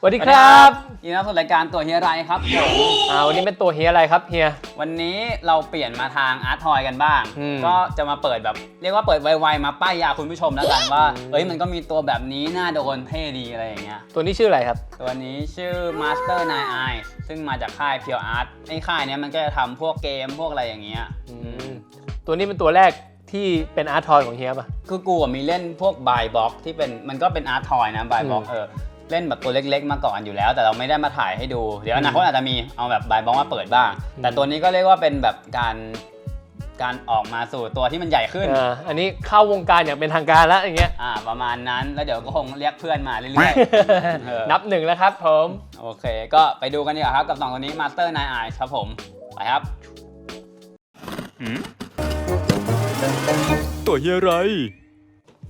สวัสดีครับยินดีต้อนรับสู่รายการตัวเฮียไรครับผมอ่าวันนี้เป็นตัวเฮียอะไรครับเฮีย วันนี้เราเปลี่ยนมาทางอาร์ตทอยกันบ้าง อืมก็จะมาเปิดแบบ เรียกว่าเปิดไวๆมาป้ายยาคุณผู้ชมแล้วกันว่า อืม เอ้ยมันก็มีตัวแบบนี้น่าโดนเท่ดีอะไรอย่างเงี้ย ตัวนี้ชื่ออะไรครับ ตัวนี้ชื่อ Master Nine Eyes ซึ่งมาจากค่าย Pure Art ไอ้ค่ายเนี้ยมันก็จะทำพวกเกมพวกอะไรอย่างเงี้ย ตัวนี้เป็นตัวแรกที่เป็นอาร์ตทอยของเฮียป่ะ คือกูอะมีเล่นพวกบายบ็อกที่เป็นมันก็เป็นอาร์ตทอยนะบายบ็อกอืม เออ เล่นแบบตัวเล็ก ๆ มาก่อนอยู่แล้ว แต่เราไม่ได้มาถ่ายให้ดู เดี๋ยวอนาคตอาจจะมีเอาแบบบายบ็อกมาเปิดบ้างอืมแต่ตัวนี้ก็เรียกว่าเป็นแบบการการออกมาสู่ตัวที่มันใหญ่ขึ้น อ่าอันนี้เข้าวงการอย่างเป็นทางการแล้วอย่างเงี้ย อ่าประมาณนั้นแล้วเดี๋ยวก็คงเรียกเพื่อนมาเรื่อยเออนับหนึ่งแล้วครับผมๆโอเค ก็ไปดูกันดีกว่าครับกับสองตัวนี้ Master Nine Eyes ครับผม ไปครับ ตัวเฮียไร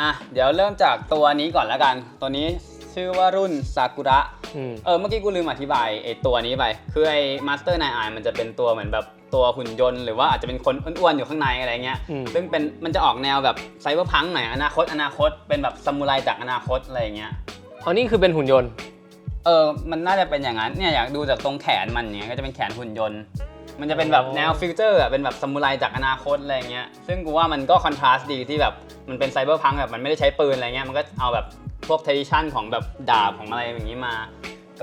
อะเดี๋ยวเริ่มจากตัวนี้ก่อนแล้วกัน ตัวนี้ ชื่อว่ารุ่นซากุระอืม เออเมื่อกี้กูลืมอธิบายไอ้ตัวนี้ไป คือไอ้ Master Nine Eye มันจะเป็นตัวเหมือนแบบตัวหุ่นยนต์ หรือว่าอาจจะเป็นคนอ้วนๆอยู่ข้างในอะไรเงี้ย อืม ซึ่งเป็นมันจะออกแนวแบบไซเบอร์พังหน่อยอนาคตอนาคตเป็นแบบซามูไรจากอนาคตอะไรเงี้ย อันนี้คือเป็นหุ่นยนต์ เออ มันน่าจะเป็นอย่างนั้น เนี่ยอยากดูจากตรงแขนมันเนี้ย ก็จะเป็นแขนหุ่นยนต์ มันจะเป็นแบบอ๋อแนวฟิวเจอร์อะเป็นแบบซามูไรจากอนาคตอะไรเงี้ย ซึ่งกูว่ามันก็คอนทราสต์ดีที่แบบมันเป็นไซเบอร์พังแบบมันไม่ได้ใช้ปืนอะไรเงี้ย มันก็เอาแบบ พวกเทดิชันของแบบดาบของอะไรอย่างนี้มา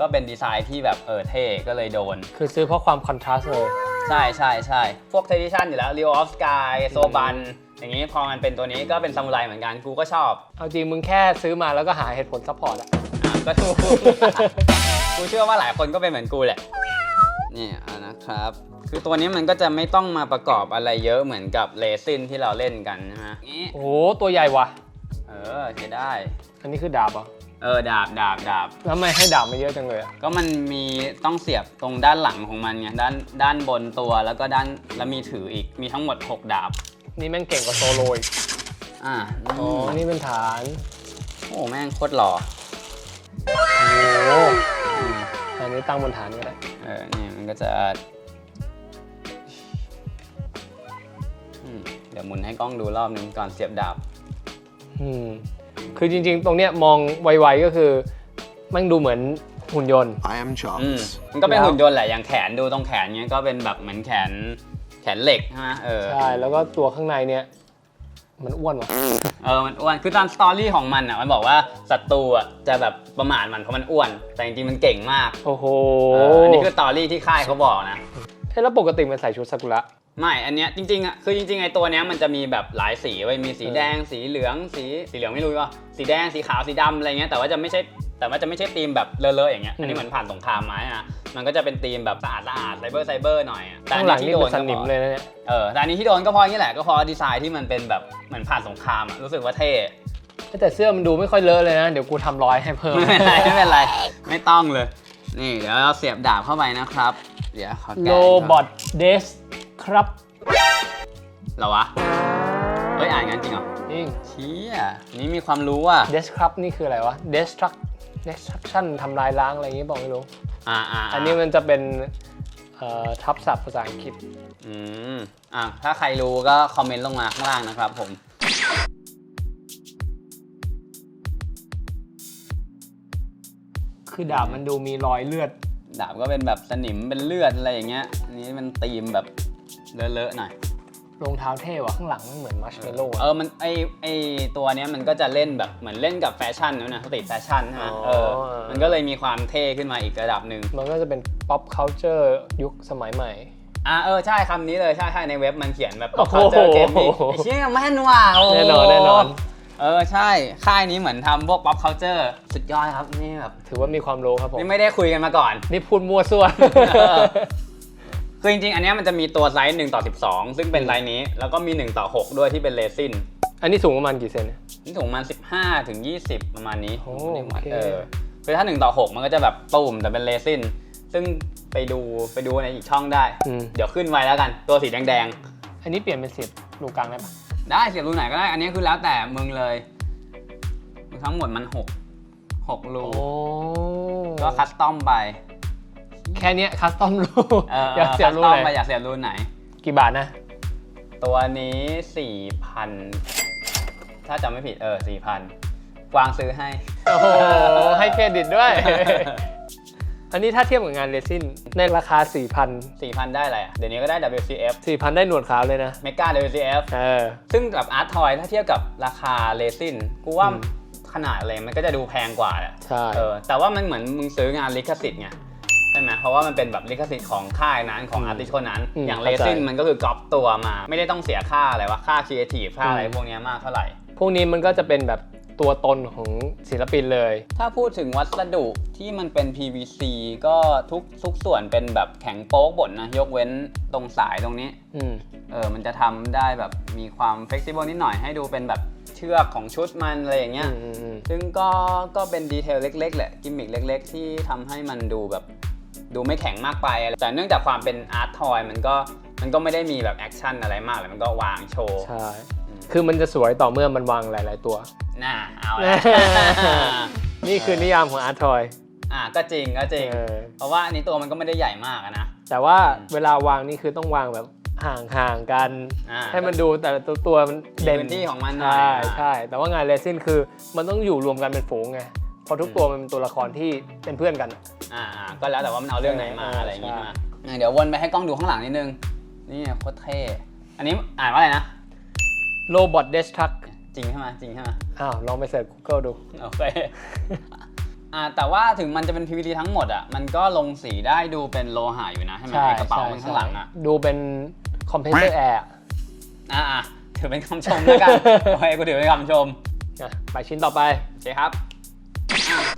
ก็เป็นดีไซน์ที่แบบเออเท่ก็เลยโดน คือซื้อเพราะความคอนทราสต์เลยใช่ใช่ใช่พวกเทดิชันอยู่แล้ว Rio of Sky โซบันอย่างนี้พอมันเป็นตัวนี้ก็เป็นซามูไรเหมือนกันกูก็ชอบเอาจริงมึงแค่ซื้อมาแล้วก็หาเหตุผลซัพพอร์ตอะอะก็ถูก กูเชื่อว่าหลายคนก็เป็นเหมือนกูแหละนี่อะนะครับ คือตัวนี้มันก็จะไม่ต้องมาประกอบอะไรเยอะเหมือนกับเลซินที่เราเล่นกันใช่ไหมนี่ โอ้โหตัวใหญ่ว่ะ เออใช้ได้ อันนี้คือดาบเหรอะเออดาบดาบดาบ แล้วทำไมให้ดาบมาเยอะจังเลยอะก็มันมีต้องเสียบตรงด้านหลังของมันไงด้านด้านบนตัวแล้วก็ด้านแล้วมีถืออีกมีทั้งหมด 6 ดาบ นี่แม่งเก่งกว่าโซโลอีกอ่าอ๋อ นี่เป็นฐาน โอ้แม่งโคตรหล่อโอ้โหอันนี้ตั้งบนฐานก็ได้ เออนี่มันก็จะอืมเดี๋ยวหมุนให้กล้องดูรอบนึงก่อนเสียบดาบ อืมคือจริงๆ ตรงเนี้ยมองไวๆก็คือมันดูเหมือนหุ่นยนต์ I am อืม Charles มันก็เป็นแล้วหุ่นยนต์แหละอย่างแขนดูตรงแขนเนี้ยก็เป็นแบบเหมือนแขนแขนเหล็กใช่ไหมเออใช่แล้วก็ตัวข้างในเนี่ย มันอ้วนว่ะ เออมันอ้วนคือตามสตอรี่ของมันอะมันบอกว่าศัตรูอะจะแบบประมาทมันเพราะมันอ้วน แต่จริงๆมันเก่งมากโอ้โหเอออันนี้คือสตอรี่ที่ค่ายเขาบอกนะ เฮ้ยแล้วปกติมันใส่ชุดซากุระ ไม่อันเนี้ยจริงๆอะคือจริงๆไอ้ตัวเนี้ยมันจะมีแบบหลายสีไว้ยมีสีเออแดงสีเหลืองสีสีเหลืองไม่รู้ว่าสีแดงสีขาวสีดำอะไรเงี้ยแต่ว่าจะไม่ใช่แต่ว่าจะไม่ใช่ธีมแบบเลอะๆอย่างเงี้ยอันนี้เหมือนผ่านสงครามมาอะมันก็จะเป็นธีมแบบสะอาดสะอาดไซเบอร์ไซเบอร์หน่อยอะแต่ข้าอังนหลันี้งที่นี่โดเป็นนสก็นิมพอเลยนะเนี่ยเออแต่อันนี้ที่โดนก็เพราะอย่างนี้แหละก็เพราะดีไซน์ที่มันเป็นแบบเหมือนผ่านสงครามอะรู้สึกว่าเท่ แต่เสื้อมันดูไม่ค่อยเลอะเลยนะ เดี๋ยวกูทำรอยให้เพิ่ม ไม่เป็นไรไม่เป็นไรไม่ต้องเลย นี่เดี๋ยวเราเสียบดาบเข้าไปนะครับ เดี๋ยวขอโลแกะบอทเดส ครับเหรอวะ เฮ้ย อ่านงั้นจริงเหรอจริง เชี่ยนี่มีความรู้อะเดสครับนี่คืออะไรวะ destruct destruction ทำลายล้างอะไรอย่างงี้บอกไม่รู้ อ่าอ่าอันนี้มันจะเป็นเอ่อทับศัพท์ภาษาอังกฤษ อืม อะ ถ้าใครรู้ก็คอมเมนต์ลงมาข้างล่างนะครับผม คือดาบมันดูมีรอยเลือด ดาบก็เป็นแบบสนิมเป็นเลือดอะไรอย่างเงี้ยอันนี้มันตีมแบบ เลอะๆหน่อย รองเท้าเท่ว่ะข้างหลังมันเหมือนมัชเมลโล่เออ มันไอไอตัวเนี้ยมันก็จะเล่นแบบเหมือนเล่นกับแฟชั่นนะนะสตรีทแฟชั่นใช่ไหมเออ มันก็เลยมีความเท่ขึ้นมาอีกระดับหนึ่ง มันก็จะเป็น pop culture ยุคสมัยใหม่ อ่าเออ ใช่คำนี้เลย ใช่ใช่ในเว็บมันเขียนแบบโอ้โห culture gaming ไอเชี่ยแม่นว่ะโอ้โหแน่นอนแน่นอน เออ ใช่ ค่ายนี้เหมือนทำพวก pop culture สุดยอดครับ นี่แบบ ถือว่ามีความรู้ครับผม นี่ไม่ได้คุยกันมาก่อน นี่พูดมั่วซั่ว คือจริงๆ อันเนี้ยมันจะมีตัวไซส์1ต่อ 12 ซึ่งเป็นไซส์นี้ แล้วก็มี 1 ต่อ 6 ด้วยที่เป็นเรซินอันนี้สูงประมาณกี่เซนเนี่ย นี่ถุงมัน 15 ถึง 20 ประมาณนี้โอ้ผมไม่ได้วัดโอเค เออคือถ้า 1 ต่อ 6 มันก็จะแบบตุ่มแต่เป็นเรซินซึ่งไปดูไปดูในอีกช่องได้ อืม เดี๋ยวขึ้นไว้แล้วกัน ตัวสีแดงอันนี้เปลี่ยนเป็นเสียบรูกลางได้ปะๆ ได้เสียบรูไหนก็ได้ อันนี้คือแล้วแต่มึงเลยทั้งหมดมัน 6 6รูโอ้ก็คัสตอมไป แค่เนี้ยคัสตอมรูเอออยากเสียบรูคัสตอมไหไปนอยากเสียบรูไหน กี่บาทนะ ตัวนี้ 4,000 ถ้าจำไม่ผิดเออ 4,000กวางซื้อให้ โอ้โห ให้เครดิตด้วย อันนี้ถ้าเทียบกับงานเรซินในราคา 4,000 4,000 ได้อะไรอะเดี๋ยวนี้ก็ได้ WCF 4,000 ได้หนวดขาวเลยนะเมกา WCF เออ ซึ่งแบบอาร์ตทอยถ้าเทียบกับราคาเรซินกูว่าอืม ขนาดอะไรมันก็จะดูแพงกว่าแหละใช่ เออแต่ว่ามันเหมือนมึงซื้องานลิขสิทธิ์ไง ใช่ไหมเพราะว่ามันเป็นแบบลิขสิทธิ์ของค่ายนั้นของอาร์ติสคนนั้นอย่างเรซินมันก็คือก๊อปตัวมา ไม่ได้ต้องเสียค่าอะไรวะค่าครีเอทีฟค่าอะไรพวกเนี้ยมากเท่าไหร่ พวกนี้มันก็จะเป็นแบบตัวตนของศิลปินเลย ถ้าพูดถึงวัสดุที่มันเป็น PVC ก็ทุกทุกส่วนเป็นแบบแข็งโป๊กบดนะ ยกเว้นตรงสายตรงนี้ อืม เออ มันจะทำได้แบบมีความ flexible นิดหน่อยให้ดูเป็นแบบเชือกของชุดมันอะไรอย่างเงี้ย อืมอืมอืมซึ่งก็ก็เป็นดีเทลเล็กๆ แหละ กิมมิคเล็ก ๆ ที่ทำให้มันดูแบบ ดูไม่แข็งมากไปอะไรแต่เนื่องจากความเป็นอาร์ตทอยมันก็มันก็ไม่ได้มีแบบแอคชั่นอะไรมากเลยมันก็วางโชว์ใช่คือมันจะสวยต่อเมื่อมันวางหลาย ๆ ตัว น่าเอาละนี่คือนิยามของอาร์ตทอยอะก็จริงก็จริงเออเพราะว่าอันนี้ตัวมันก็ไม่ได้ใหญ่มากอะนะ แต่ว่าเวลาวางนี่คือต้องวางแบบห่างๆกันอ่าให้มันดูแต่ละตัวตัวมันเด่นมีพื้นที่ของมันหน่อยใช่อ่าใช่แต่ว่างานเรซินคือมันต้องอยู่รวมกันเป็นฝูงไง เพราะทุกตัวมันเป็นตัวละครที่เป็นเพื่อนกันอะอ่าอ่าก็แล้วแต่ว่ามันเอาเรื่องไหนมาเออออะไรอย่างงี้ใช่มาอะเดี๋ยววนไปให้กล้องดูข้างหลังนิดนึง นี่โคตรเท่อันนี้อ่านว่าอะไรนะ โรบอทเดสทรัคจริงใช่ไหมจริงใช่ไหมอ้าวลองไปเสิร์ช Google ดู โอเค อ่าแต่ว่าถึงมันจะเป็น PVD ทั้งหมดอะมันก็ลงสีได้ดูเป็นโลหะอยู่นะใช่ไหมใช่ไอ้กระเป๋าใช่มันข้างหลังอะ ดูเป็นคอมเพรสเซอร์แอร์อ่าอะถือเป็นคำชมแล้วกัน โอเคกูถือเป็นคำชม ไปชิ้นต่อไป โอเคครับอะ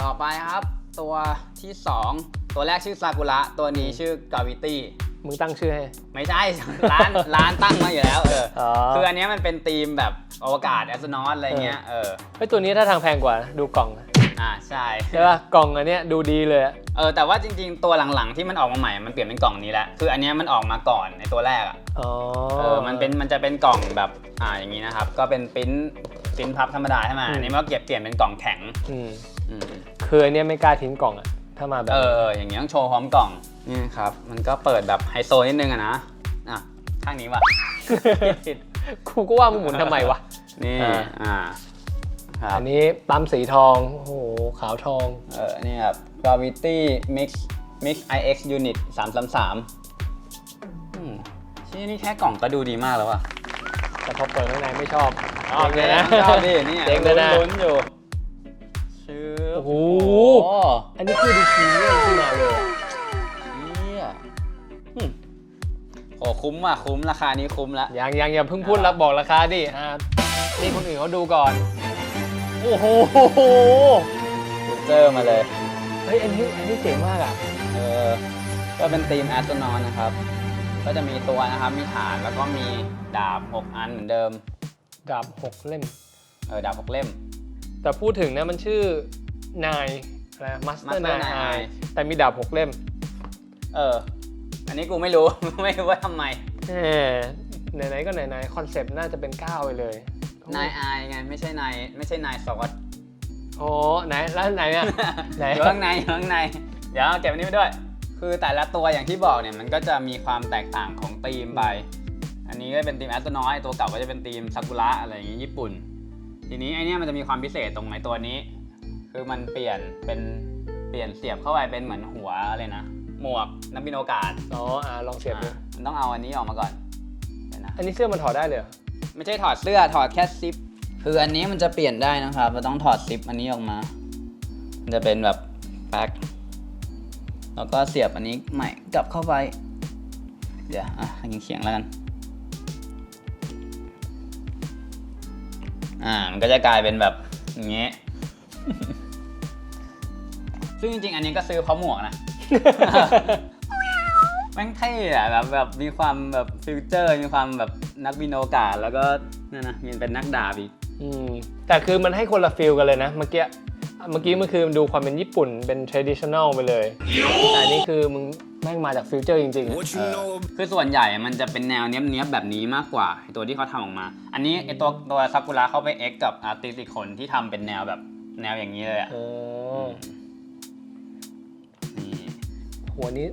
ต่อไปครับ ตัวที่ 2 ตัวแรกชื่อซากุระ ตัวนี้ชื่อกาวิตี้มึงตั้งชื่อให้ ไม่ใช่ ร้านร้านตั้งมาอยู่แล้ว เอออ๋อ คืออันเนี้ยมันเป็นธีมแบบอวกาศแอสโทรนอตอะไรเงี้ยเออเฮ้ยตัวนี้ถ้าทางแพงกว่าดูกล่องอ่าใช่ ใช่ป่ะกล่องอันเนี้ยดูดีเลยอะเออแต่ว่าจริงๆ ตัวหลังๆที่มันออกมาใหม่มันเปลี่ยนเป็นกล่องนี้แล้วคืออันเนี้ยมันออกมาก่อนในตัวแรกอะอ๋อเออมันเป็นมันจะเป็นกล่องแบบอ่าอย่างนี้นะครับ ก็เป็นปริ้นปริ้นพับธรรมดาใช่ไหมอันนี้มันก็เก็บเปลี่ยนเป็นกล่องแข็ง อืมอืม คืออันเนี้ยไม่กล้าทิ้งกล่องอะถ้ามาแบบเออเอออย่างนี้ต้องโชว์พร้อมกล่องนี่ครับ มันก็เปิดแบบไฮโซนิดนึงอะนะอะข้างนี้ว่ะผิดครูก็ว่ามึงหมุนทำไมวะนี่อ่าอ่าครับอันนี้ปั๊มสีทองโอ้โหขาวทองเออนี่ครับ gravity mix mix ix unit 333อืมที่นี่แค่กล่องก็ดูดีมากแล้วอะแต่พอเปิดข้างในไม่ชอบโอเคเจ๊งเลยนะชอบดิเนี่ยเจ๊งเลยนะลุ้นๆอยู่ชื่ อโอ้โหโอ้อันนี้คือดูพรีเมียมขึ้นมาเลยเหี้ยอืมโอ้คุ้มว่ะคุ้มราคานี้คุ้มละยังยังอย่าเพิ่งพูดแล้วบอกราคาดิอ่านี่คนอื่นเขาดูก่อน โอ้โหฟิเจอร์มาเลย เฮ้ย อันนี้ อันนี้เจ๋งมากอะ เออ ก็เป็นธีมแอสโตรนอนะครับ ก็จะมีตัวนะครับ มีฐานแล้วก็มีดาบ 6 อันเหมือนเดิม ดาบหกเล่ม เออ ดาบ 6 เล่ม แต่พูดถึงนะมันชื่อ นายอะไรมาสเตอ Master ร์นาย Nine แต่มีดาบหกเล่มเออ อันนี้กูไม่รู้ ไม่รู้ว่าทำไม แหมไหนๆก็ไหนๆคอนเซปต์น่าจะเป็นก้าวไปเลยนายอายไงไม่ใช่นายไม่ใช่นายสวัสดโอ้ไหนแล้วไหนอะไหนอยู่ข้างในอยู่ข้างใน เดี๋ยวเอาเก็บอันนี้ไปด้วย คือแต่ละตัวอย่างที่บอกเนี่ยมันก็จะมีความแตกต่างของธีมไป อันนี้ก็เป็นธีมแอสโตรนอยตัวเก่าก็จะเป็นธีมซากุระอะไรอย่างงี้ญี่ปุ่น ทีนี้ไอเนี้ยมันจะมีความพิเศษตรงไหนตัวนี้ คือมันเปลี่ยนเป็นเปลี่ยนเสียบเข้าไปเป็นเหมือนหัวอะไรนะ หมวกนักบินอวกาศอ๋ออ่าลองเสียบดูอะมันต้องเอาอันนี้ออกมาก่อนเดี๋ยวนะ อันนี้เสื้อมันถอดได้เลยเหรอไม่ใช่ถอดเสื้อถอดแค่ซิป คืออันนี้มันจะเปลี่ยนได้นะครับเราต้องถอดซิปอันนี้ออกมา มันจะเป็นแบบแพ็คแล้วก็เสียบอันนี้ใหม่กลับเข้าไป เดี๋ยวอะยิงเขียงๆแล้วกัน อ่า มันก็จะกลายเป็นแบบอย่างเงี้ย ซึ่งจริงๆ อันนี้ก็ซื้อเพราะหมวกนะ แม่งเท่อะแบบแบบมีความแบบฟิวเจอร์ มีความแบบนักบินอวกาศแล้วก็นั่นนะมีเป็นนักดาบอีกอืมแต่คือมันให้คนละฟิลกันเลยนะ เมื่อกี้เมื่อกี้มันคือดูความเป็นญี่ปุ่นเป็น traditional ไปเลย แต่อันนี้คือมึงแม่งมาจากฟิวเจอร์จริงๆอะ What you know คือส่วนใหญ่มันจะเป็นแนวเนี้ยบๆแบบนี้มากกว่าไอ้ตัวที่เขาทำออกมา อันนี้ไอตัวตัวซากุระเขาไปเอ็กกับอาร์ติสอีกคนที่ทำเป็นแนวแบบ แนวอย่างนี้เลยอะอ๋อนี่หัวนี้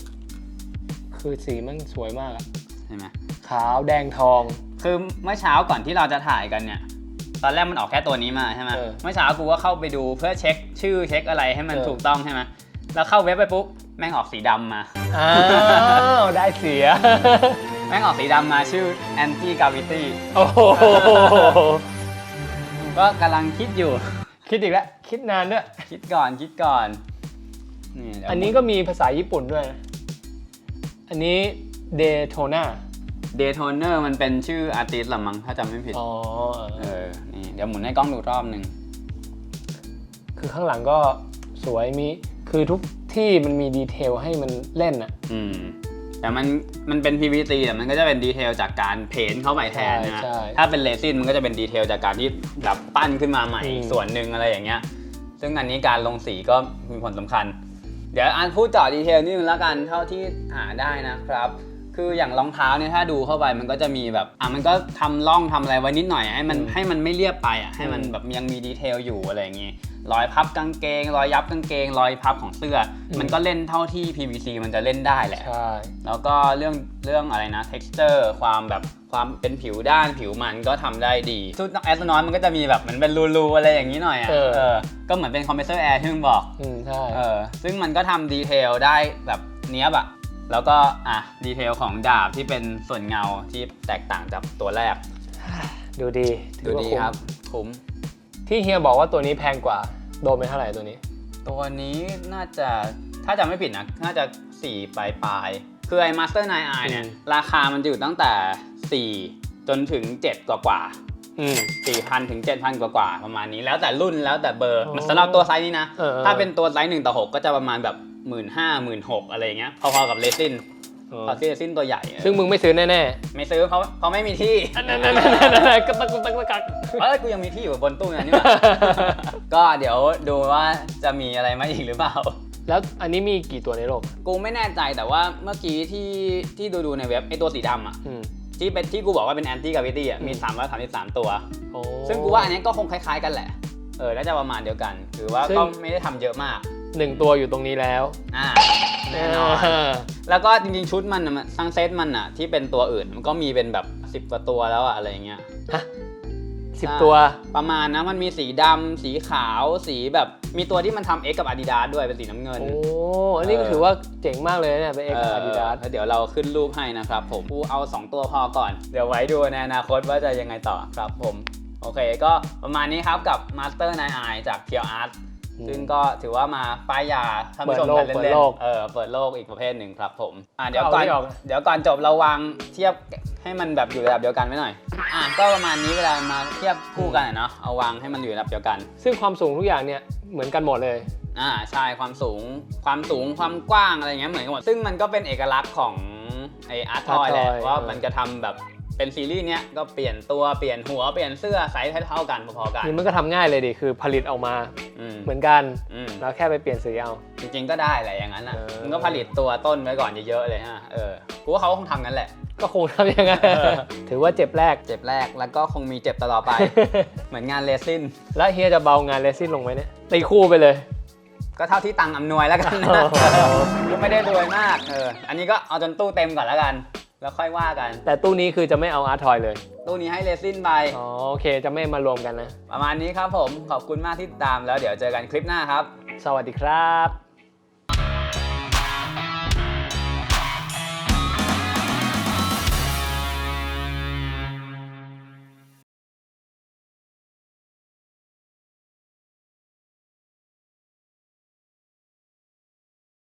คือสีมันสวยมากอะใช่ไหมขาวแดงทอง คือเมื่อเช้าก่อนที่เราจะถ่ายกันเนี่ย ตอนแรกมันออกแค่ตัวนี้มาใช่ไหมเออเมื่อเช้ากูก็เข้าไปดูเพื่อเช็คชื่อเช็คอะไรให้มันเออ ถูกต้องใช่ไหมแล้วเข้าเว็บไปปุ๊บแม่งออกสีดำมา อ้าวได้เสีย แม่งออกสีดำมาชื่อ anti gravity โอ้โห ก็กำลังคิดอยู่ คิดอีกแล้ว คิดนานด้วย คิดก่อนคิดก่อนนี่เดี๋ยวอันนี้ก็มีภาษาญี่ปุ่นด้วยนะ อันนี้เดโทนาเดโทเนอร์มันเป็นชื่ออาร์ติสต์ละมั้งถ้าจำไม่ผิด อ๋อ เออ นี่เดี๋ยวหมุนให้กล้องดูรอบหนึ่งคือข้างหลังก็สวยมี คือทุกที่มันมีดีเทลให้มันเล่นอะอืม แต่มันมันเป็น PVC แต่มันก็จะเป็นดีเทลจากการเพ้นท์เข้าไปแทนนะฮะใช่ใช่ถ้าเป็นเรซินมันก็จะเป็นดีเทลจากการที่แบบปั้นขึ้นมาใหม่อืมส่วนหนึ่งอะไรอย่างเงี้ย ซึ่งอันนี้การลงสีก็มีผลสำคัญ เดี๋ยวอันพูดต่อดีเทลนิดนึงแล้วกันเท่าที่หาได้นะครับ คืออย่างรองเท้าเนี่ยถ้าดูเข้าไปมันก็จะมีแบบอะมันก็ทำร่องทำอะไรไว้นิดหน่อยให้มันให้มันไม่เรียบไปอะให้มันแบบยังมีดีเทลอยู่อะไรอย่างงี้รอยพับกางเกง รอยยับกางเกง รอยพับของเสื้ออมมันก็เล่นเท่าที่ PVC มันจะเล่นได้แหละใช่แล้วก็เรื่องเรื่องอะไรนะ texture ความแบบความเป็นผิวด้านผิวมันก็ทำได้ดีชุดแอสโตนอยมันก็จะมีแบบเหมือนเป็นรูๆอะไรอย่างนี้หน่อยอะเออเออก็เหมือนเป็นคอมเพรสเซอร์แอร์ที่มึงบอกอืมใช่เออซึ่งมันก็ทำดีเทลได้แบบเนี้ยบอะ แล้วก็อะดีเทลของดาบที่เป็นส่วนเงาที่แตกต่างจากตัวแรก ดูดีถืดูอว่าดีคุ้มครับคุ้มที่เฮียบอกว่าตัวนี้แพงกว่า โดนไปเท่าไหร่ตัวนี้ ตัวนี้น่าจะถ้าจำไม่ผิดนะ น่าจะ 4 ปลายปลายๆคือไอ้ Master 9 i เนี่ย อืม ราคามันจะอยู่ตั้งแต่ 4 จนถึง 7 กว่ากว่าอืมสี่พันถึงเจ็ดพันกว่ากว่าๆประมาณนี้ แล้วแต่รุ่นแล้วแต่เบอร์อ๋อมันสำหรับตัวไซส์นี้นะ เออ ถ้าเป็นตัวไซส์หนึ่งต่อหกก็จะประมาณแบบ หมื่นห้าหมื่นหกอะไรอย่างเงี้ยพอๆกับเลซินเออพอซื้อเลซินตัวใหญ่เออซึ่งมึงไม่ซื้อแน่ไม่ซื้อเพราะเพราะไม่มีที่ ๆนั่นๆๆๆๆก็ตักตักตักตัก เอ้ยกูยังมีที่อยู่บนตู้นั้นนี่หว่า ก็เดี๋ยวดูว่าจะมีอะไรมาอีกหรือเปล่า แล้วอันนี้มีกี่ตัวในโลกกูไม่แน่ใจแต่ว่าเมื่อกี้ที่ที่ดูดูในเว็บไอตัวสีดำอะ อืมที่เป็นที่กูบอกว่าเป็นแอนตี้กาวิตี้อะมีอืม333 ตัว โอ้ ซึ่งกูว่าอันนี้ก็คงคล้ายๆกันแหละ เออ น่าจะประมาณเดียวกันหรือว่าซึ่ง ก็ไม่ได้ทำเยอะมาก หนึ่งตัวอยู่ตรงนี้แล้วอ่าแน่นอนาแล้วก็จริงๆชุดมันน่ะมันทั้งเซตมันอะที่เป็นตัวอื่นมันก็มีเป็นแบบ10กว่าตัวแล้วอะอะไรอย่างเงี้ยฮะสิบตัว ประมาณนะมันมีสีดำสีขาวสีแบบมีตัวที่มันทำ X กับ Adidas ด้วยเป็นสีน้ำเงิน โอ้ อันนี้ก็ถือว่าเจ๋งมากเลยเนี่ยเป็นเอกเอออาดิดาส แล้วเดี๋ยวเราขึ้นรูปให้นะครับผมกูเอา 2 ตัวพอก่อน เดี๋ยวไว้ดูในอนาคตว่าจะยังไงต่อครับผม โอเคก็ประมาณนี้ครับกับ Master 9 i จาก p u r e Art ซึ่งก็ถือว่ามาป้ายยาท่านผู้ชมกันเปิดเล่นโลกๆเออเปิดโลกอีกประเภทหนึ่งครับผมอ่าเดี๋ยวเอาก่อนไม่ออกเดี๋ยวก่อนจบเราวางเทียบให้มันแบบอยู่ระดับเดียวกันไว้หน่อย อะก็ประมาณนี้เวลามาเทียบคู่กันอะเนาะเอาวางให้มันอยู่ระดับเดียวกัน ซึ่งความสูงทุกอย่างเนี่ยเหมือนกันหมดเลยอ่าใช่ความสูงความสูงความกว้างอะไรเงี้ยเหมือนกันหมดซึ่งมันก็เป็นเอกลักษณ์ของไออาร์ตทอย Art แหละ Toy ว่าเออมันจะทำแบบ เป็นซีรีส์เนี้ยก็เปลี่ยนตัวเปลี่ยนหัวเปลี่ยนเสื้อไซส์เท่าๆกันพอๆกันนี่มันก็ทำง่ายเลยดิคือผลิตออกมาอืมเหมือนกันอืมแล้วแค่ไปเปลี่ยนสีเอา จริงๆก็ได้แหละอย่างนั้นอะเออ มึงก็ผลิตตัวต้นไว้ก่อนเยอะๆเลยฮะเออกูว่าเขาคงทำงั้นแหละ ก็คงทำอย่างนั้นเออ ถือว่าเจ็บแรก เจ็บแรกแล้วก็คงมีเจ็บตลอดไป เหมือนงานเลซิน แล้วเฮียจะเบางานเลซินลงไหมเนี่ยตีคู่ไปเลย ก็เท่าที่ตังค์อำนวยแล้วกันนะอ๋อก็ไม่ได้รวยมาก เออ อันนี้ก็เอาจนตู้เต็มก่อนแล้วกัน แล้วค่อยว่ากัน แต่ตู้นี้คือจะไม่เอาอาร์ทอยเลย ตู้นี้ให้เลซินไปอ๋อโอเคจะไม่มารวมกันนะ ประมาณนี้ครับผมขอบคุณมากที่ติดตามแล้วเดี๋ยวเจอกันคลิปหน้าครับ สวัสดีครับ